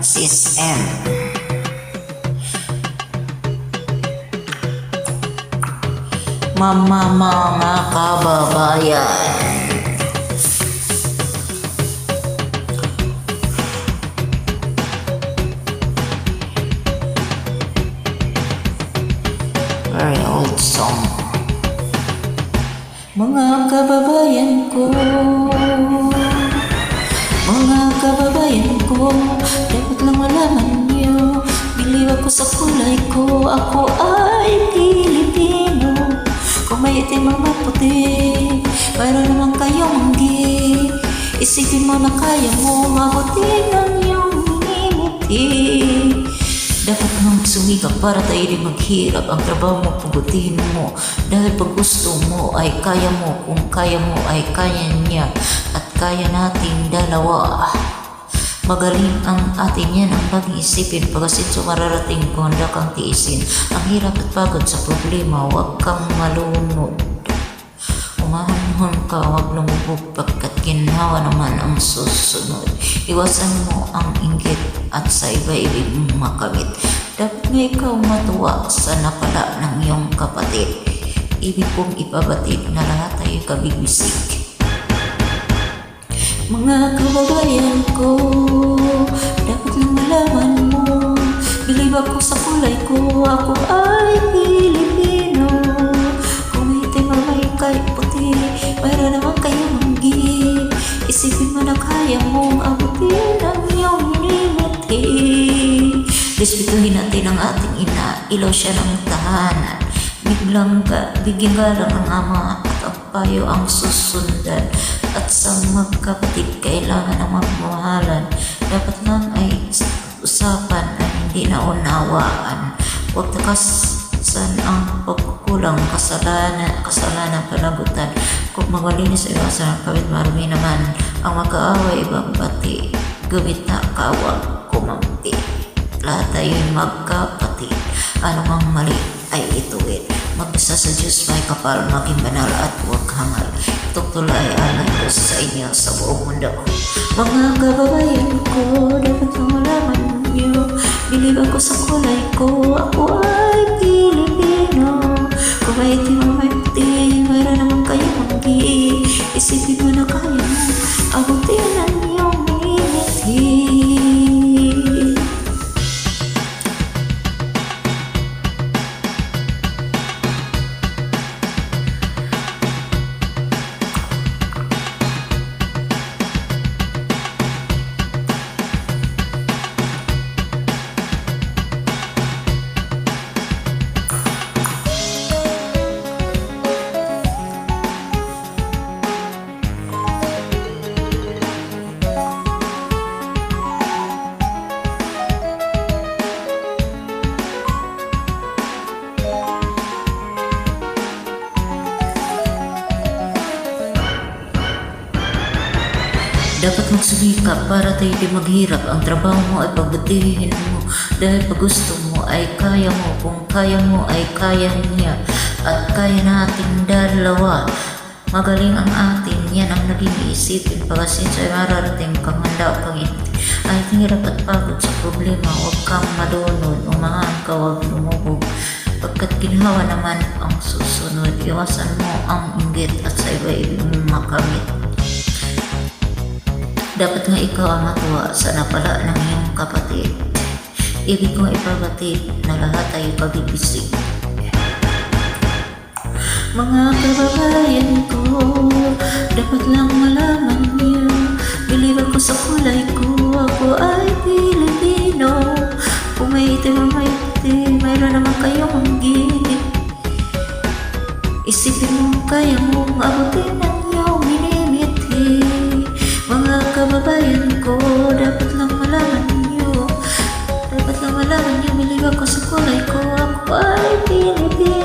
Sis M. Mama mga kababayan. Very old song. Mga kababayan ko Mga kababayan ko Ako sa kulay ko Ako ay Pilipino. Kung may itim ang maputi Para naman kayong manggi Isipin mo na kaya mo Mabuti ng iyong ngiti. Dapat nang sumikap para tayo din maghirap. Ang trabaho mo, pagutin mo. Dahil pag gusto mo ay kaya mo, kung kaya mo ay kaya niya. At kaya nating dalawa. Magaling ang atin yan ang pag-iisipin pagkasin sa mararating kung handa kang tiisin. Ang hirap at pagod sa problema, huwag kang malunod. Umahanhon ka, huwag lumubog pagkat ginhawa naman ang susunod. Iwasan mo ang inggit at sa iba-ibig makamit. Dapat nga ikaw matuwa sa napala ng iyong kapatid. Ibig kong ipabatid na lahat ay kabibisig. Mga kababayan ko, dapat lang malaman mo, bilib ako sa kulay ko, ako ay Pilipino. Kung itim o may puti, para naman kayo manggi. Isipin mo na kaya mong abutin ang iyong ngiti. Respetuhin natin ang ating ina, ilaw siya ng tahanan. Biglang ka, bigyan galang ang ama at ang susundan. At sa magkapatid, kailangan ang magmahalan. Dapat lang ay usapan ay hindi na unawaan. Huwag takasan ang pagkukulang, kasalanan, kasalanan, panagutan. Kung magalinis ay iwasan ang kawit, marami naman ang magkaaway, ibang bati. Gawit na kawag, kumampi. Lahat tayo'y magkapatid. Ano mang mali ay ituwid. Magbasa sa Diyos may kapal, maging banal at huwag hangal. Itong tulay alay ko sa inyo sa buong mundo. Mga kababayan ko, dapat malaman niyo. Bilib ako sa kulay ko, ako Dapat magsumikap para tayo di maghirap. Ang trabaho mo ay pagbutihin mo. Dahil pag gusto mo ay kaya mo. Kung kaya mo ay kaya niya. At kaya nating dalawa. Magaling ang atin. Yan ang naging isipin. Pagkasin ay mararating kang handa pag ay hirap at pagod sa problema. Huwag kang madunod. Umahan ka, huwag lumubog. Pagkat ginhawa naman ang susunod, iwasan mo ang inggit at sa mong makamit. Dapat nga ikaw ang matuwa sa napala ng iyong kapatid. Ibig kong ipabatid na lahat ay pabibisig. Mga kababayan ko, dapat lang malaman niyo. Bilib ako sa kulay ko, ako ay Pilipino. Kung may itim o may puti, mayroon naman kayong manggi. Isipin mo kaya mong abutin ang At nawala rin yung miliwag ko sa kulay ko Ako ay pinipili